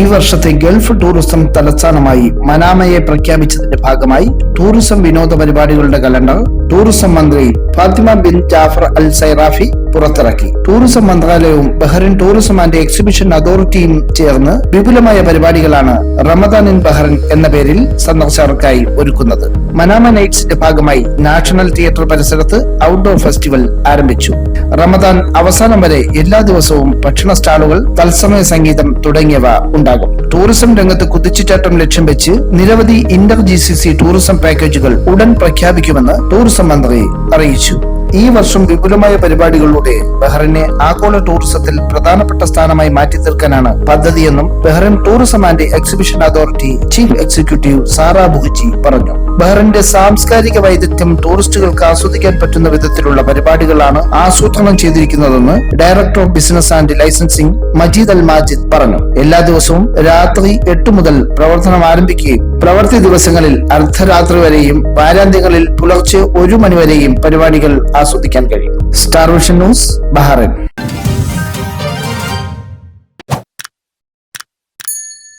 ഈ വർഷത്തെ Gulf tourism തലസ്ഥാനമായി മനാമയെ പ്രഖ്യാപിച്ചതിന്റെ ഭാഗമായി ടൂറിസം വിനോദ പരിപാടികളുടെ കലണ്ടർ ടൂറിസം മന്ത്രി Fatima bin Jafar al Sairafi പുറത്തിറക്കി. ടൂറിസം മന്ത്രാലയവും ബഹ്റിൻ ടൂറിസം ആൻഡ് എക്സിബിഷൻ അതോറിറ്റിയും ചേർന്ന് വിപുലമായ പരിപാടികളാണ് റമദാൻ ഇൻ ബഹ്റിൻ എന്ന പേരിൽ സന്ദർശകർക്കായി ഒരുക്കുന്നത്. മനാമ നൈറ്റ്സിന്റെ ഭാഗമായി നാഷണൽ തിയേറ്റർ പരിസരത്ത് ഔട്ട്ഡോർ ഫെസ്റ്റിവൽ ആരംഭിച്ചു. റമദാൻ അവസാനം വരെ എല്ലാ ദിവസവും ഭക്ഷണ സ്റ്റാളുകൾ തത്സമയ സംഗീതം തുടങ്ങിയവ ഉണ്ടാകും ടൂറിസം രംഗത്ത് കുതിച്ചുചാട്ടം ലക്ഷ്യം വെച്ച് നിരവധി inter G C C tourism പാക്കേജുകൾ ഉടൻ പ്രഖ്യാപിക്കുമെന്ന് ടൂറിസം മന്ത്രി അറിയിച്ചു. ഈ വർഷം വിപുലമായ പരിപാടികളിലൂടെ ബഹ്റിനെ ആഗോള ടൂറിസത്തിൽ പ്രധാനപ്പെട്ട സ്ഥാനമായി മാറ്റി തീർക്കാനാണ് പദ്ധതിയെന്നും Bahrain tourism and exhibition authority chief executive Sara Buhiji പറഞ്ഞു. ബഹ്റിന്റെ സാംസ്കാരിക വൈദഗ്ധ്യം ടൂറിസ്റ്റുകൾക്ക് ആസ്വദിക്കാൻ പറ്റുന്ന വിധത്തിലുള്ള പരിപാടികളാണ് ആസൂത്രണം ചെയ്തിരിക്കുന്നതെന്ന് director of business and licensing Majeed al Majid പറഞ്ഞു. എല്ലാ ദിവസവും രാത്രി എട്ട് മുതൽ പ്രവർത്തനം ആരംഭിക്കുകയും പ്രവൃത്തി ദിവസങ്ങളിൽ അർദ്ധരാത്രി വരെയും വാരാന്ത്യങ്ങളിൽ പുലർച്ചെ ഒരു മണിവരെയും പരിപാടികൾ ആസ്വദിക്കാൻ കഴിയും. Star vision news Bahrain.